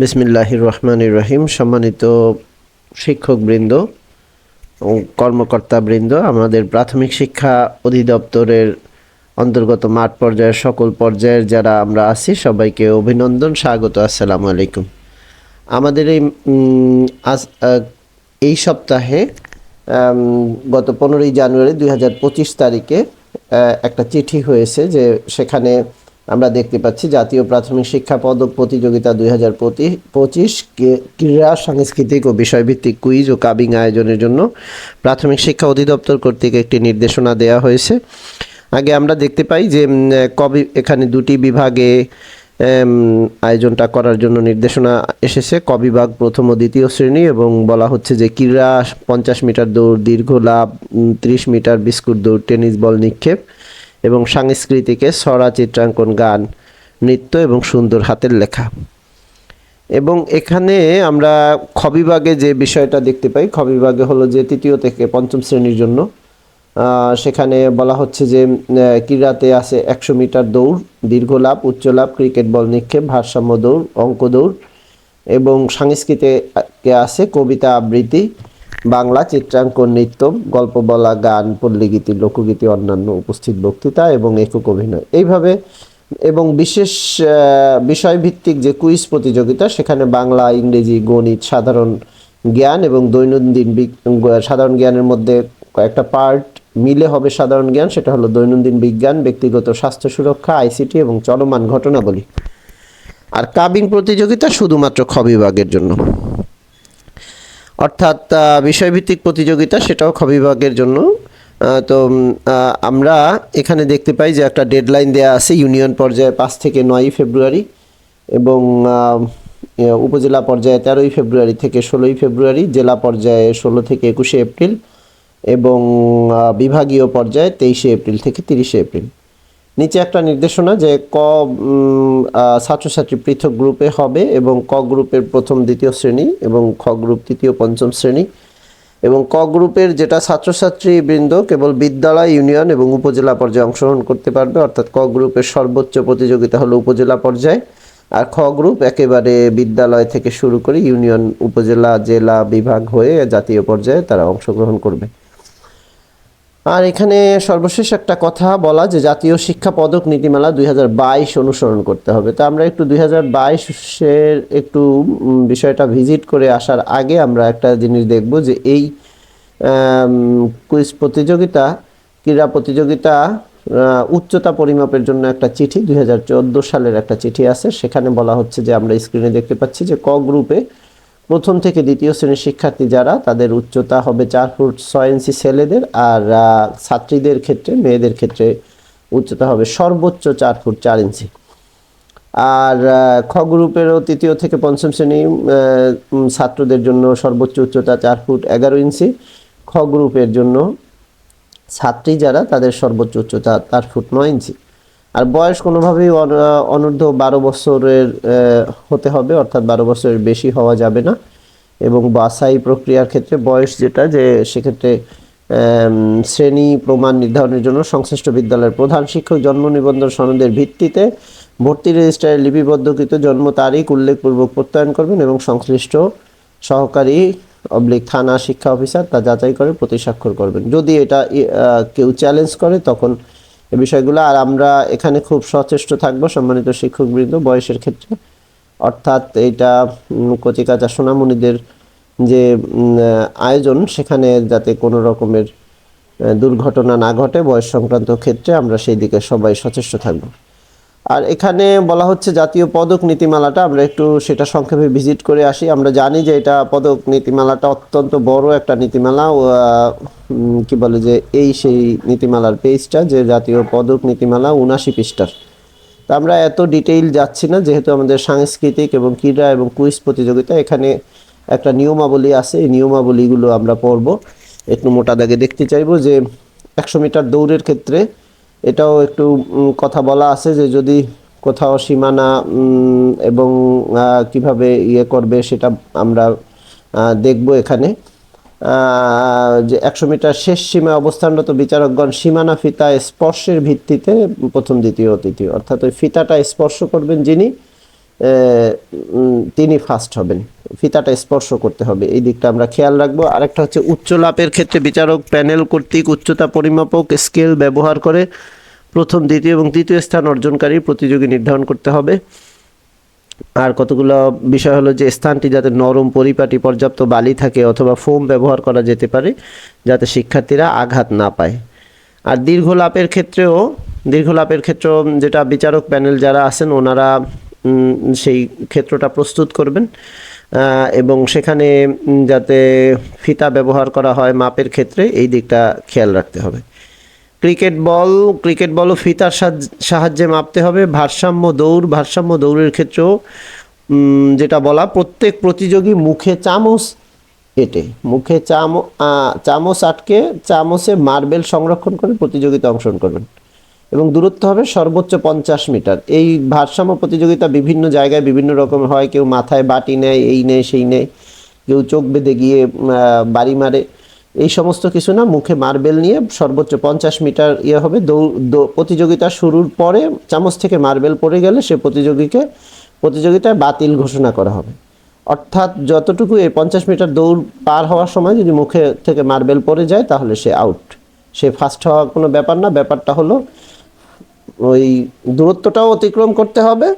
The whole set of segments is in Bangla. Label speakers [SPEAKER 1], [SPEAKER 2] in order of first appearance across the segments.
[SPEAKER 1] বিসমিল্লাহির রহমানির রহিম সম্মানিত শিক্ষকবৃন্দ ও কর্মকর্তাবৃন্দ, আমাদের প্রাথমিক শিক্ষা অধিদপ্তরের অন্তর্গত মাঠ পর্যায়ের সকল পর্যায়ের যারা আমরা আছি, সবাইকে অভিনন্দন, স্বাগত, আসসালামু আলাইকুম। আমাদের এই আজ এই সপ্তাহে গত পনেরোই জানুয়ারি দুই হাজার পঁচিশ তারিখে একটা চিঠি হয়েছে যে সেখানে আমরা দেখতে পাচ্ছি জাতীয় প্রাথমিক শিক্ষা পদক প্রতিযোগিতা দুই হাজার পঁচিশ ক্রীড়া, সাংস্কৃতিক ও বিষয়ভিত্তিক কুইজ ও কাবিং আয়োজনের জন্য প্রাথমিক শিক্ষা অধিদপ্তর কর্তৃক একটি নির্দেশনা দেওয়া হয়েছে। আগে আমরা দেখতে পাই যে কবি এখানে দুটি বিভাগে আয়োজনটা করার জন্য নির্দেশনা এসেছে। ক বিভাগ প্রথম ও দ্বিতীয় শ্রেণি এবং বলা হচ্ছে যে ক্রীড়া, পঞ্চাশ মিটার দৌড়, দীর্ঘ লাভ ত্রিশ মিটার বিস্কুট দৌড়, টেনিস বল নিক্ষেপ। এবং সাংস্কৃতিকে ছড়া চিত্রাঙ্কন গান, নৃত্য এবং সুন্দর হাতের লেখা। এবং এখানে আমরা খ বিভাগে যে বিষয়টা দেখতে পাই খ বিভাগে হলো যে তৃতীয় থেকে পঞ্চম শ্রেণির জন্য সেখানে বলা হচ্ছে যে ক্রীড়াতে আছে একশো মিটার দৌড়, দীর্ঘ লাভ উচ্চ লাভ ক্রিকেট বল নিক্ষেপ, ভারসাম্য দৌড়, অঙ্ক দৌড় এবং সাংস্কৃতিকে আছে কবিতা আবৃত্তি বাংলা, চিত্রাঙ্কন নৃত্য গল্প, বলা, গান, পল্লীগীতি, লোকগীতি, অন্যান্য উপস্থিত বক্তৃতা এবং একক অভিনয়। এইভাবে এবং বিশেষ বিষয়ভিত্তিক যে কুইজ প্রতিযোগিতা, সেখানে বাংলা, ইংরেজি, গণিত, সাধারণ জ্ঞান এবং দৈনন্দিন সাধারণ জ্ঞানের মধ্যে কয়েকটা পার্ট মিলে হবে সাধারণ জ্ঞান, সেটা হলো দৈনন্দিন বিজ্ঞান, ব্যক্তিগত স্বাস্থ্য সুরক্ষা, আইসিটি এবং চলমান ঘটনাবলী। আর কাবিং প্রতিযোগিতা শুধুমাত্র খ বিভাগের জন্য। অর্থাৎ বিষয়ভিত্তিক প্রতিযোগিতা সেটাও খ বিভাগের জন্য তো আমরা এখানে দেখতে পাই যে একটা ডেডলাইন দেয়া আছে ইউনিয়ন পর্যায়ে পাঁচ থেকে নয়ই ফেব্রুয়ারি এবং উপজেলা পর্যায়ে তেরোই ফেব্রুয়ারি থেকে ষোলোই ফেব্রুয়ারি, জেলা পর্যায়ে ষোলো থেকে একুশে এপ্রিল এবং বিভাগীয় পর্যায়ে তেইশে এপ্রিল থেকে তিরিশে এপ্রিল। নিচে একটা নির্দেশনা যে ক ছাত্রছাত্রী পৃথক গ্রুপে হবে এবং ক গ্রুপের প্রথম, দ্বিতীয় শ্রেণি এবং খ গ্রুপ তৃতীয়, পঞ্চম শ্রেণি এবং ক গ্রুপের যেটা ছাত্রছাত্রী বৃন্দ কেবল বিদ্যালয়, ইউনিয়ন এবং উপজেলা পর্যায়ে অংশগ্রহণ করতে পারবে, অর্থাৎ ক গ্রুপের সর্বোচ্চ প্রতিযোগিতা হলো উপজেলা পর্যায়ে আর খ গ্রুপ একেবারে বিদ্যালয় থেকে শুরু করে ইউনিয়ন, উপজেলা, জেলা বিভাগ হয়ে জাতীয় পর্যায়ে তারা অংশগ্রহণ করবে। আর এখানে সর্বশেষ একটা কথা বলা যে জাতীয় শিক্ষা পদক নীতিমালা দুই হাজার বাইশ অনুসরণ করতে হবে। তা আমরা একটু দুই হাজার একটু বিষয়টা ভিজিট করে আসার আগে আমরা একটা জিনিস দেখব যে এই কুইজ প্রতিযোগিতা, ক্রীড়া প্রতিযোগিতা উচ্চতা পরিমাপের জন্য একটা চিঠি, দুই হাজার চোদ্দ সালের একটা চিঠি আছে। সেখানে বলা হচ্ছে যে আমরা স্ক্রিনে দেখতে পাচ্ছি যে ক গ্রুপে প্রথম থেকে দ্বিতীয় শ্রেণির শিক্ষার্থী যারা, তাদের উচ্চতা হবে চার ফুট ছয় ইঞ্চি ছেলেদের আর ছাত্রীদের ক্ষেত্রে, মেয়েদের ক্ষেত্রে উচ্চতা হবে সর্বোচ্চ চার ফুট চার ইঞ্চি। আর খ গ্রুপেরও তৃতীয় থেকে পঞ্চম শ্রেণি ছাত্রদের জন্য সর্বোচ্চ উচ্চতা চার ফুট এগারো ইঞ্চি। খ গ্রুপের জন্য ছাত্রী যারা, তাদের সর্বোচ্চ উচ্চতা চার ফুট নয় ইঞ্চি। আর বয়স কোনোভাবেই অন- অনূর্ধ্ব বারো বছরের হতে হবে, অর্থাৎ বারো বছরের বেশি হওয়া যাবে না। এবং বাছাই প্রক্রিয়ার ক্ষেত্রে বয়স যেটা, যে সেক্ষেত্রে শ্রেণি প্রমাণ নির্ধারণের জন্য সংশ্লিষ্ট বিদ্যালয়ের প্রধান শিক্ষক জন্ম নিবন্ধন সনদের ভিত্তিতে ভর্তি রেজিস্ট্রারে লিপিবদ্ধকৃত জন্ম তারিখ উল্লেখপূর্বক প্রত্যয়ন করবেন এবং সংশ্লিষ্ট সহকারী অবলিক থানা শিক্ষা অফিসার তা যাচাই করে প্রতি স্বাক্ষর করবেন। যদি এটা কেউ চ্যালেঞ্জ করে, তখন এই বিষয়গুলো। আর আমরা এখানে খুব সচেষ্ট থাকব সম্মানিত শিক্ষকবৃন্দ বয়সের ক্ষেত্রে। অর্থাৎ এইটা কচিকাচা সোনামণিদের যে আয়োজন, সেখানে যাতে কোনো রকমের দুর্ঘটনা না ঘটে বয়স সংক্রান্ত ক্ষেত্রে আমরা সেই দিকে সবাই সচেষ্ট থাকব। আর এখানে বলা হচ্ছে জাতীয় পদক নীতিমালাটা, আমরা একটু সেটা সংক্ষেপে ভিজিট করে আসি। আমরা জানি যে এটা পদক নীতিমালাটা অত্যন্ত বড় একটা নীতিমালা কি বলে যে এই সেই নীতিমালার পেজটা যে জাতীয় পদক নীতিমালা উনাশি পৃষ্ঠার। তা আমরা এত ডিটেইল যাচ্ছি না, যেহেতু আমাদের সাংস্কৃতিক এবং ক্রীড়া এবং কুইজ প্রতিযোগিতা, এখানে একটা নিয়মাবলী আছে, এই নিয়মাবলীগুলো আমরা পড়ব। একটু মোটা দাগে দেখতে চাইব যে একশো মিটার দৌড়ের ক্ষেত্রে এটাও একটু কথা বলা আছে যে যদি কোথাও সীমানা এবং কীভাবে ইয়ে করবে সেটা আমরা দেখব এখানে। যে একশো মিটার শেষ সীমা অবস্থানরত বিচারকগণ সীমানা ফিতা স্পর্শের ভিত্তিতে প্রথম, দ্বিতীয়, তৃতীয়, অর্থাৎ ওই ফিতাটা স্পর্শ করবেন যিনি তিনি ফার্স্ট হবেন। ফিতাটা স্পর্শ করতে হবে। এই দিকটা আমরা খেয়াল রাখব। আরেকটা হচ্ছে উচ্চ লাভের ক্ষেত্রে বিচারক প্যানেল কর্তৃক উচ্চতা পরিমাপক স্কেল ব্যবহার করে প্রথম, দ্বিতীয় এবং তৃতীয় স্থান অর্জনকারী প্রতিযোগী নির্ধারণ করতে হবে। আর কতগুলো বিষয় হলো যে স্থানটি যাতে নরম, পরিপাটি, পর্যাপ্ত বালি থাকে অথবা ফোম ব্যবহার করা যেতে পারে, যাতে শিক্ষার্থীরা আঘাত না পায়। আর দীর্ঘ লাভের ক্ষেত্রেও, দীর্ঘ লাভের ক্ষেত্রেও যেটা বিচারক প্যানেল যারা আছেন, ওনারা সেই ক্ষেত্রটা প্রস্তুত করবেন। এবং সেখানে যাতে ফিতা ব্যবহার করা হয় মাপের ক্ষেত্রে এই দিকটা খেয়াল রাখতে হবে। ক্রিকেট বল ক্রিকেট বলও ফিতার সাহায্য- মাপতে হবে। ভারসাম্য দৌড় ভারসাম্য দৌড়ের ক্ষেত্রেও যেটা বলা প্রত্যেক প্রতিযোগী মুখে চামচ এটে মুখে চাম আহ, চামচ আটকে চামচে মার্বেল সংরক্ষণ করে প্রতিযোগিতা অংশগ্রহণ করবেন। এবং দূরত্ব হবে সর্বোচ্চ পঞ্চাশ মিটার। এই ভারসাম্য প্রতিযোগিতা বিভিন্ন জায়গায় বিভিন্ন রকম হয়। কেউ মাথায় বাটি নেয়, এই নেয়, সেই নেয়। কেউ চোখ বেঁধে গিয়ে বাড়ি মারে। এই সমস্ত কিছু না মুখে মার্বেল নিয়ে সর্বোচ্চ পঞ্চাশ মিটার ইয়ে হবে। দৌড় প্রতিযোগিতা শুরুর পরে চামচ থেকে মার্বেল পড়ে গেলে সে প্রতিযোগীকে, প্রতিযোগিতায় বাতিল ঘোষণা করা হবে। অর্থাৎ যতটুকু এই পঞ্চাশ মিটার দৌড় পার হওয়ার সময় যদি মুখে থেকে মার্বেল পড়ে যায়, তাহলে সে আউট সে ফার্স্ট হওয়ার কোনো ব্যাপার না। ব্যাপারটা হলো ওই দূরত্বটাও অতিক্রম করতে হবে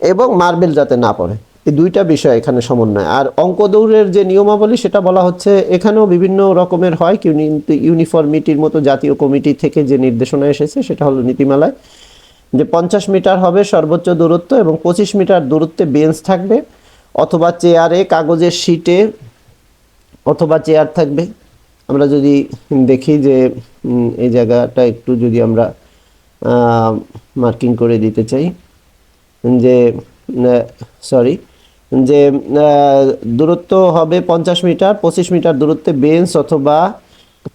[SPEAKER 1] এবং মার্বেল যাতে না পড়ে। এই দুইটা বিষয় এখানে সমন্বয়। আর অঙ্ক দৌড়ের যে নিয়মাবলী, সেটা বলা হচ্ছে এখানেও বিভিন্ন রকমের হয়, কিন্তু ইউনিফর্মিটির মতো জাতীয় কমিটি থেকে যে নির্দেশনা এসেছে, সেটা হলো নীতিমালায় যে পঞ্চাশ মিটার হবে সর্বোচ্চ দূরত্ব এবং পঁচিশ মিটার দূরত্বে বেঞ্চ থাকবে অথবা চেয়ারে, কাগজের শিটে অথবা চেয়ার থাকবে। আমরা যদি দেখি যে এই জায়গাটা একটু যদি আমরা মার্কিং করে দিতে চাই। যে সরি যে দূরত্ব হবে পঞ্চাশ মিটার, পঁচিশ মিটার দূরত্বে বেঞ্চ অথবা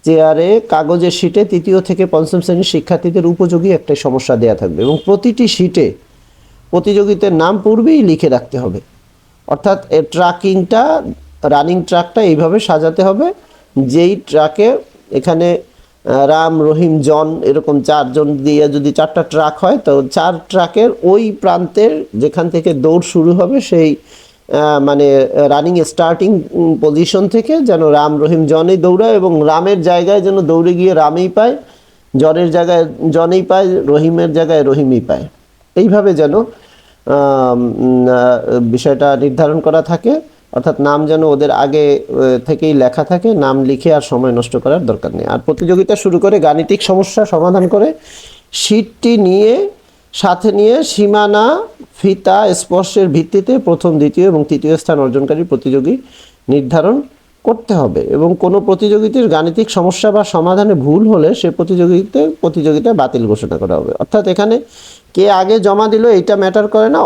[SPEAKER 1] চেয়ারে কাগজের শিটে তৃতীয় থেকে পঞ্চম শ্রেণির শিক্ষার্থীদের উপযোগী একটা সমস্যা দেয়া থাকবে এবং প্রতিটি শিটে প্রতিযোগিতার নাম পূর্বেই লিখে রাখতে হবে। অর্থাৎ এর ট্রাকিংটা রানিং ট্রাকটা এইভাবে সাজাতে হবে, যেই ট্রাকে এখানে রাম, রহিম, জন এরকম চারজন দিয়ে যদি চারটা ট্রাক হয়, তো চার ট্রাকের ওই প্রান্তের যেখান থেকে দৌড় শুরু হবে, সেই মানে রানিং স্টার্টিং পজিশন থেকে যেন রাম, রহিম, জনেই দৌড়ায় এবং রামের জায়গায় যেন দৌড়ে গিয়ে রামেই পায়, জনের জায়গায় জনেই পায়, রহিমের জায়গায় রহিমই পায়। এইভাবে যেন বিষয়টা নির্ধারণ করা থাকে। অর্থাৎ নাম যেন ওদের আগে থেকেই লেখা থাকে, নাম লিখে আর সময় নষ্ট করার দরকার নেই। আর প্রতিযোগিতা শুরু করে গাণিতিক সমস্যা সমাধান করে শীটটি নিয়ে, সাথে নিয়ে সীমানা, ফিতা, স্পর্শের ভিত্তিতে প্রথম, দ্বিতীয় এবং তৃতীয় স্থান অর্জনকারী প্রতিযোগী নির্ধারণ করতে হবে। এবং কোনো প্রতিযোগিতার গাণিতিক সমস্যা বা সমাধানে ভুল হলে সে প্রতিযোগিতা প্রতিযোগিতা বাতিল ঘোষণা করা হবে। অর্থাৎ এখানে কে আগে জমা দিল এটা ম্যাটার করে না।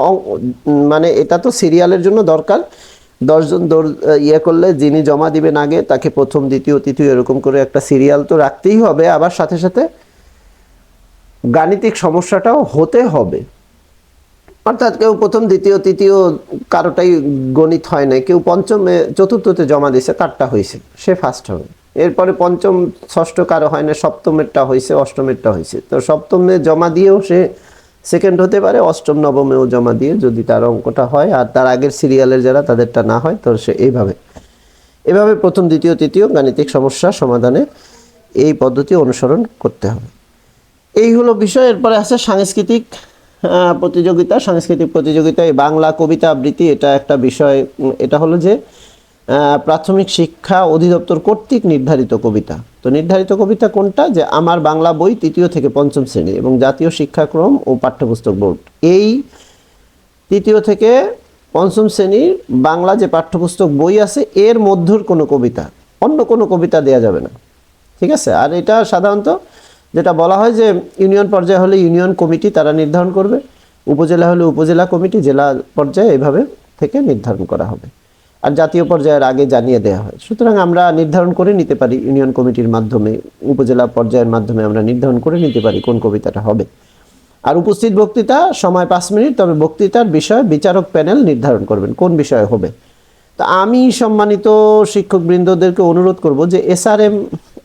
[SPEAKER 1] মানে এটা তো সিরিয়ালের জন্য দরকার। দশজন ইয়ে করলে যিনি জমা দিবেন আগে, তাকে প্রথম, দ্বিতীয়, তৃতীয় এরকম করে একটা সিরিয়াল তো রাখতেই হবে। আবার সাথে সাথে গাণিতিক সমস্যাটাও হতে হবে। অর্থাৎ কেউ প্রথম, দ্বিতীয়, তৃতীয় কারোটাই গণিত হয় না কেউ পঞ্চমে, চতুর্থতে জমা দিয়েছে তারটা হয়েছে সে ফার্স্ট হবে। এরপরে পঞ্চম, ষষ্ঠ কারও হয় না সপ্তমেরটা হয়েছে অষ্টমেরটা হয়েছে তো সপ্তমে জমা দিয়েও সে সেকেন্ড হতে পারে, অষ্টম, নবমেও জমা দিয়ে যদি তার অঙ্কটা হয়, আর তার আগের সিরিয়ালের যারা তাদেরটা না হয়, তো সে এইভাবে। এভাবে প্রথম, দ্বিতীয়, তৃতীয় গাণিতিক সমস্যা সমাধানে এই পদ্ধতি অনুসরণ করতে হবে। এই হলো বিষয়। এরপরে আছে সাংস্কৃতিক প্রতিযোগিতা। সাংস্কৃতিক প্রতিযোগিতায় বাংলা কবিতা আবৃত্তি, এটা একটা বিষয়। এটা হলো যে প্রাথমিক শিক্ষা অধিদপ্তর কর্তৃক নির্ধারিত কবিতা। তো নির্ধারিত কবিতা কোনটা? যে আমার বাংলা বই তৃতীয় থেকে পঞ্চম শ্রেণি এবং জাতীয় শিক্ষাক্রম ও পাঠ্যপুস্তক বোর্ড। এই তৃতীয় থেকে পঞ্চম শ্রেণির বাংলা যে পাঠ্যপুস্তক বই আছে, এর মধ্যর কোনো কবিতা, অন্য কোনো কবিতা দেয়া যাবে না। ঠিক আছে? আর এটা সাধারণত যেটা বলা হয় যে ইউনিয়ন পর্যায়ে হলে ইউনিয়ন কমিটি তারা নির্ধারণ করবে, উপজেলা হলে উপজেলা কমিটি, জেলা পর্যায়ে এভাবে থেকে নির্ধারণ করা হবে। আর জাতীয় পর্যায়ের আগে জানিয়ে দেওয়া হয়। সুতরাং আমরা নির্ধারণ করে নিতে পারি, ইউনিয়ন কমিটির মাধ্যমে, উপজেলা পর্যায়ের মাধ্যমে আমরা নির্ধারণ করে নিতে পারি কোন কবিতাটা হবে। আর উপস্থিত বক্তৃতা, সময় পাঁচ মিনিট, তবে বক্তৃতার বিষয় বিচারক প্যানেল নির্ধারণ করবেন, কোন বিষয়ে হবে। তা আমি সম্মানিত শিক্ষকবৃন্দদেরকে অনুরোধ করব যে এসআরএম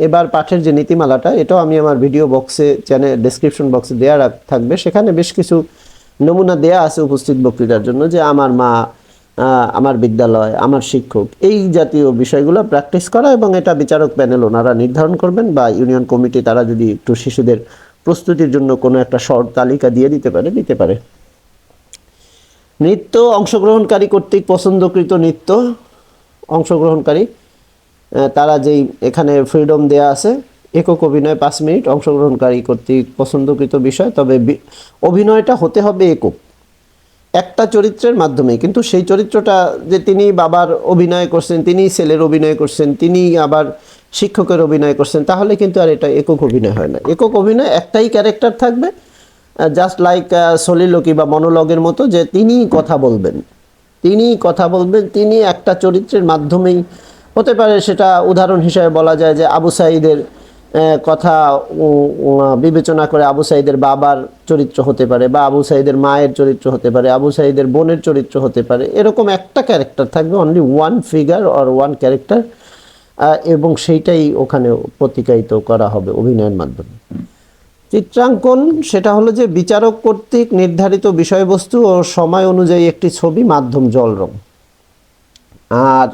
[SPEAKER 1] এবার পাঠের যে নীতিমালাটা, এটাও আমি আমার ভিডিও বক্সে চ্যানেল ডেসক্রিপশন বক্সে দেওয়া থাকবে। সেখানে বেশ কিছু নমুনা দেয়া আছে উপস্থিত বক্তৃতার জন্য যে আমার মা আমার বিদ্যালয়, আমার শিক্ষক, এই জাতীয় বিষয়গুলো প্র্যাকটিস করা এবং এটা বিচারক প্যানেল ওনারা নির্ধারণ করবেন বা ইউনিয়ন কমিটি তারা যদি একটু শিশুদের প্রস্তুতির জন্য কোনো একটা শর্ট তালিকা দিয়ে দিতে পারে দিতে পারে। নৃত্য অংশগ্রহণকারী কর্তৃক পছন্দকৃত নৃত্য অংশগ্রহণকারী তারা যেই এখানে ফ্রিডম দেয়া আছে, একক অভিনয় পাঁচ মিনিট, অংশগ্রহণকারী কর্তৃক পছন্দকৃত বিষয়, তবে অভিনয়টা হতে হবে একক। একটা চরিত্রের মাধ্যমে, কিন্তু সেই চরিত্রটা যে তিনি বাবার অভিনয় করছেন, তিনি ছেলের অভিনয় করছেন, তিনি আবার শিক্ষকের অভিনয় করছেন, তাহলে কিন্তু আর এটা একক অভিনয় হয় না। একক অভিনয় একটাই ক্যারেক্টার থাকবে জাস্ট লাইক সলিলোকি বা মনোলগের মতো যে তিনি কথা বলবেন। তিনি কথা বলবেন, তিনি একটা চরিত্রের মাধ্যমেই, হতে পারে সেটা উদাহরণ হিসাবে বলা যায় যে আবু সাইদের কথা বিবেচনা করে আবু সাইদের বাবার চরিত্র হতে পারে বা আবু সাইদের মায়ের চরিত্র হতে পারে, আবু সাইদের বোনের চরিত্র হতে পারে, এরকম একটা ক্যারেক্টার থাকবে only one figure or one character এবং সেইটাই ওখানে প্রতিকায়িত করা হবে অভিনয়ের মাধ্যমে। চিত্রাঙ্কন, সেটা হলো যে বিচারক কর্তৃক নির্ধারিত বিষয়বস্তু ও সময় অনুযায়ী একটি ছবি মাধ্যম জল রং আর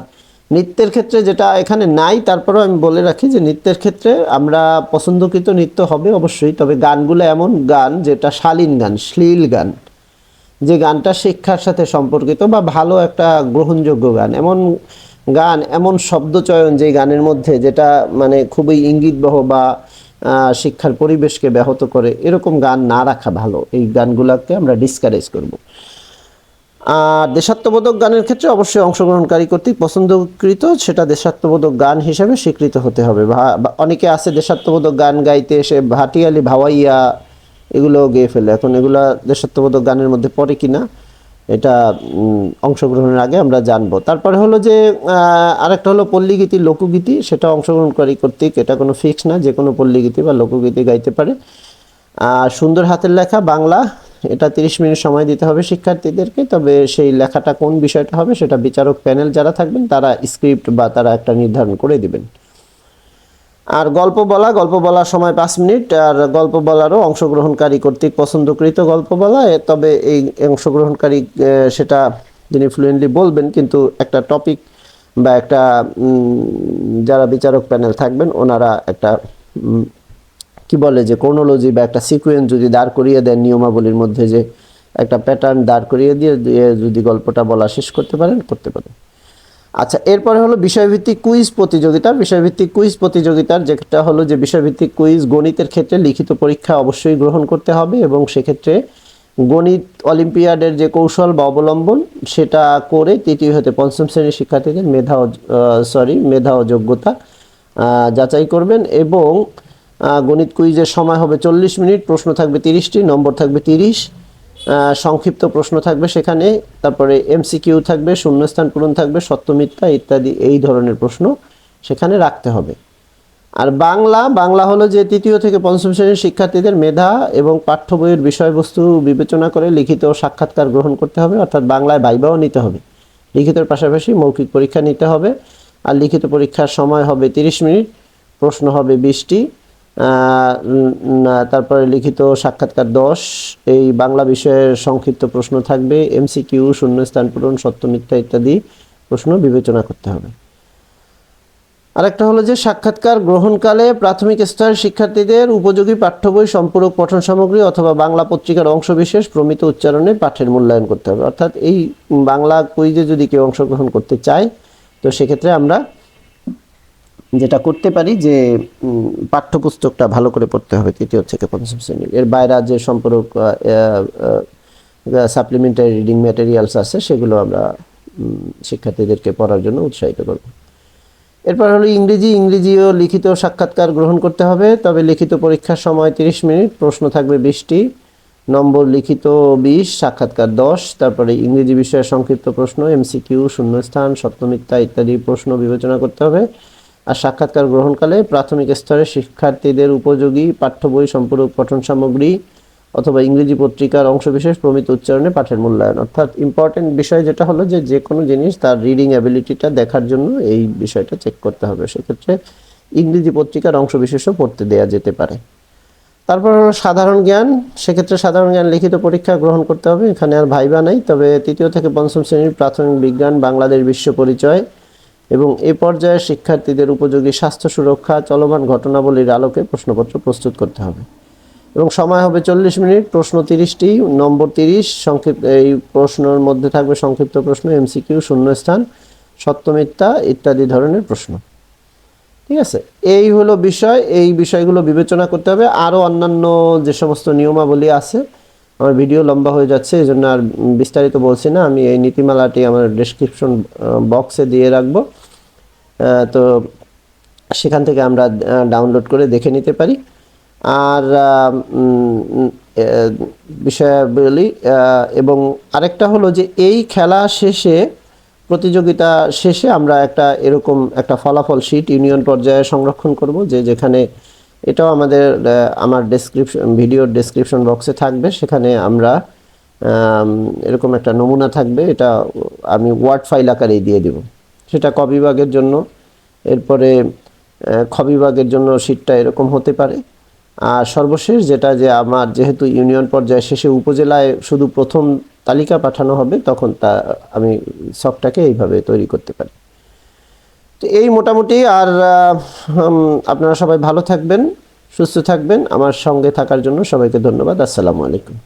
[SPEAKER 1] নৃত্যের ক্ষেত্রে যেটা এখানে নাই, তারপরেও আমি বলে রাখি যে নৃত্যের ক্ষেত্রে আমরা পছন্দকৃত নৃত্য হবে অবশ্যই, তবে গানগুলো এমন গান যেটা শালীন গান, শ্লীল গান। যে গানটা শিক্ষার সাথে সম্পর্কিত বা ভালো একটা গ্রহণযোগ্য গান। এমন গান, এমন শব্দচয়ন যে গানের মধ্যে যেটা মানে খুবই ইঙ্গিতবহ বা শিক্ষার পরিবেশকে ব্যাহত করে, এরকম গান না রাখা ভালো। এই গানগুলোকে আমরা ডিসকারেজ করব। আর দেশাত্মবোধক গানের ক্ষেত্রে অবশ্যই অংশগ্রহণকারী কর্তৃক পছন্দকৃত সেটা দেশাত্মবোধক গান হিসেবে স্বীকৃত হতে হবে। অনেকে আছে দেশাত্মবোধক গান গাইতে এসে ভাটিয়ালি, ভাওয়াইয়া এগুলো গেয়ে ফেলে। এখন এগুলা দেশাত্মবোধক গানের মধ্যে পড়ে কিনা, এটা অংশগ্রহণের আগে আমরা জানব। তারপরে হলো যে আরেকটা হলো পল্লীগীতি, লোকগীতি, সেটা অংশগ্রহণকারী কর্তৃক, এটা কোনো ফিক্স না যে কোনো পল্লীগীতি বা লোকগীতি গাইতে পারে। আর সুন্দর হাতের লেখা, বাংলা এটা তিরিশ মিনিট সময় দিতে হবে শিক্ষার্থীদেরকে, তবে সেই লেখাটা কোন বিষয়টা হবে সেটা বিচারক প্যানেল যারা থাকবেন তারা স্ক্রিপ্ট বা তারা একটা নির্ধারণ করে দিবেন। আর গল্প বলা, গল্প বলার সময় পাঁচ মিনিট, আর গল্প বলারও অংশগ্রহণকারী কর্তৃক পছন্দকৃত গল্প বলা তবে এই অংশগ্রহণকারী সেটা যিনি ফ্লুয়েন্টলি বলবেন, কিন্তু একটা টপিক বা একটা যারা বিচারক প্যানেল থাকবেন, ওনারা একটা কি বলে যে কোনোলজি বা একটা সিকুয়েন্স যদি দাঁড় করিয়ে দেন নিয়মাবলীর মধ্যে যে একটা প্যাটার্ন দাঁড় করিয়ে দিয়ে যদি গল্পটা বলা শেষ করতে পারেন করতে পারেন। আচ্ছা এরপরে হলো বিষয়ভিত্তিক কুইজ প্রতিযোগিতা। বিষয়ভিত্তিক কুইজ প্রতিযোগিতার যেটা হলো যে বিষয়ভিত্তিক কুইজ গণিতের ক্ষেত্রে লিখিত পরীক্ষা অবশ্যই গ্রহণ করতে হবে এবং সেক্ষেত্রে গণিত অলিম্পিয়াডের যে কৌশল বা অবলম্বন সেটা করে তৃতীয় হতে পঞ্চম শ্রেণির শিক্ষার্থীদের মেধা সরি মেধা ও যোগ্যতা যাচাই করবেন এবং গণিত কুইজের সময় হবে চল্লিশ মিনিট, প্রশ্ন থাকবে তিরিশটি, নম্বর থাকবে তিরিশ সংক্ষিপ্ত প্রশ্ন থাকবে সেখানে, তারপরে এমসিকিউ থাকবে, শূন্যস্থান পূরণ থাকবে সত্য মিথ্যা ইত্যাদি এই ধরনের প্রশ্ন সেখানে রাখতে হবে। আর বাংলা বাংলা হলো যে তৃতীয় থেকে পঞ্চম শ্রেণির শিক্ষার্থীদের মেধা এবং পাঠ্য বইয়ের বিষয়বস্তু বিবেচনা করে লিখিত সাক্ষাৎকার গ্রহণ করতে হবে, অর্থাৎ বাংলায় বাইবাও নিতে হবে। লিখিতের পাশাপাশি মৌখিক পরীক্ষা নিতে হবে। আর লিখিত পরীক্ষার সময় হবে তিরিশ মিনিট, প্রশ্ন হবে বিশটি। তারপরে লিখিত সাক্ষাৎকার দশ। এই বাংলা বিষয়ের সংক্ষিপ্ত প্রশ্ন থাকবে, এমসিকিউ, শূন্যস্থান পূরণ, সত্য, মিথ্যা ইত্যাদি প্রশ্ন বিবেচনা করতে হবে। আরেকটা হলো যে, সাক্ষাৎকার গ্রহণকালে প্রাথমিক স্তরের শিক্ষার্থীদের উপযোগী পাঠ্য বই সম্পূরক পঠন সামগ্রী অথবা বাংলা পত্রিকার অংশবিশেষ প্রমিত উচ্চারণে পাঠের মূল্যায়ন করতে হবে। অর্থাৎ এই বাংলা কুইজে যদি কেউ অংশগ্রহণ করতে চায়, তো সেক্ষেত্রে আমরা যেটা করতে পারি যে পাঠ্যপুস্তকটা ভালো করে পড়তে হবে, তৃতীয় থেকে পঞ্চম শ্রেণির। এর বাইরে যে সম্পর্ক সাপ্লিমেন্টারি রিডিং ম্যাটেরিয়ালস আছে, সেগুলো আমরা শিক্ষার্থীদেরকে পড়ার জন্য উৎসাহিত করব। এরপর হলো ইংরেজি, ইংরেজিও লিখিত সাক্ষাৎকার গ্রহণ করতে হবে, তবে লিখিত পরীক্ষার সময় তিরিশ মিনিট, প্রশ্ন থাকবে বিশটি, নম্বর লিখিত বিশ, সাক্ষাৎকার দশ, তারপরে ইংরেজি বিষয়ে সংক্ষিপ্ত প্রশ্ন এমসিকিউ শূন্যস্থান সত্যমিথ্যা ইত্যাদি প্রশ্ন বিবেচনা করতে হবে। আর সাক্ষাৎকার গ্রহণকালে প্রাথমিক স্তরে শিক্ষার্থীদের উপযোগী পাঠ্য বই সম্পূরক পঠন সামগ্রী অথবা ইংরেজি পত্রিকার অংশবিশেষ প্রমিত উচ্চারণে পাঠের মূল্যায়ন। অর্থাৎ ইম্পর্টেন্ট বিষয় যেটা হলো যে যে কোনো জিনিস তার রিডিং অ্যাবিলিটিটা দেখার জন্য এই বিষয়টা চেক করতে হবে। সেক্ষেত্রে ইংরেজি পত্রিকার অংশবিশেষও পড়তে দেয়া যেতে পারে। তারপর সাধারণ জ্ঞান। সেক্ষেত্রে সাধারণ জ্ঞান লিখিত পরীক্ষা গ্রহণ করতে হবে। এখানে আর ভাইবা নাই। তবে তৃতীয় থেকে পঞ্চম শ্রেণির প্রাথমিক বিজ্ঞান, বাংলাদেশ বিশ্ব পরিচয় এবং এ পর্যায়ে শিক্ষার্থীদের উপযোগী স্বাস্থ্য সুরক্ষা, চলমান ঘটনাবলীর আলোকে প্রশ্নপত্র প্রস্তুত করতে হবে। এবং সময় হবে চল্লিশ মিনিট, প্রশ্ন তিরিশটি, নম্বর তিরিশ, সংক্ষিপ্ত, এই প্রশ্নের মধ্যে থাকবে সংক্ষিপ্ত প্রশ্ন, এমসিকিউ, শূন্যস্থান সত্য মিথ্যা ইত্যাদি ধরনের প্রশ্ন। ঠিক আছে? এই হলো বিষয়, এই বিষয়গুলো বিবেচনা করতে হবে। আরও অন্যান্য যে সমস্ত নিয়মাবলী আছে আমার ভিডিও লম্বা হয়ে যাচ্ছে, এই জন্য আর বিস্তারিত বলছি না। আমি এই নীতিমালাটি আমার ডেসক্রিপশন বক্সে দিয়ে রাখব। তো সেখান থেকে আমরা ডাউনলোড করে দেখে নিতে পারি। আর বিষয়াবলী এবং আরেকটা হলো যে এই খেলা শেষে, প্রতিযোগিতা শেষে আমরা একটা এরকম একটা ফলাফল শিট ইউনিয়ন পর্যায়ে সংরক্ষণ করব, যে যেখানে এটাও আমাদের আমার ডেসক্রিপশন ভিডিওর ডেসক্রিপশন বক্সে থাকবে। সেখানে আমরা এরকম একটা নমুনা থাকবে। এটা আমি ওয়ার্ড ফাইল আকারেই দিয়ে দিব। সেটা ক বিভাগের জন্য। এরপরে আহ, খ জন্য শীটটা এরকম হতে পারে। আর সর্বশেষ যেটা যে আমার যেহেতু ইউনিয়ন পর্যায়ে শেষে উপজেলায় শুধু প্রথম তালিকা পাঠানো হবে তখন তা আমি সফটটাকে এইভাবে তৈরি করতে পারি। তো এই মোটামুটি আর আপনারা সবাই ভালো থাকবেন, সুস্থ থাকবেন। আমার সঙ্গে থাকার জন্য সবাইকে ধন্যবাদ। আসসালামু আলাইকুম।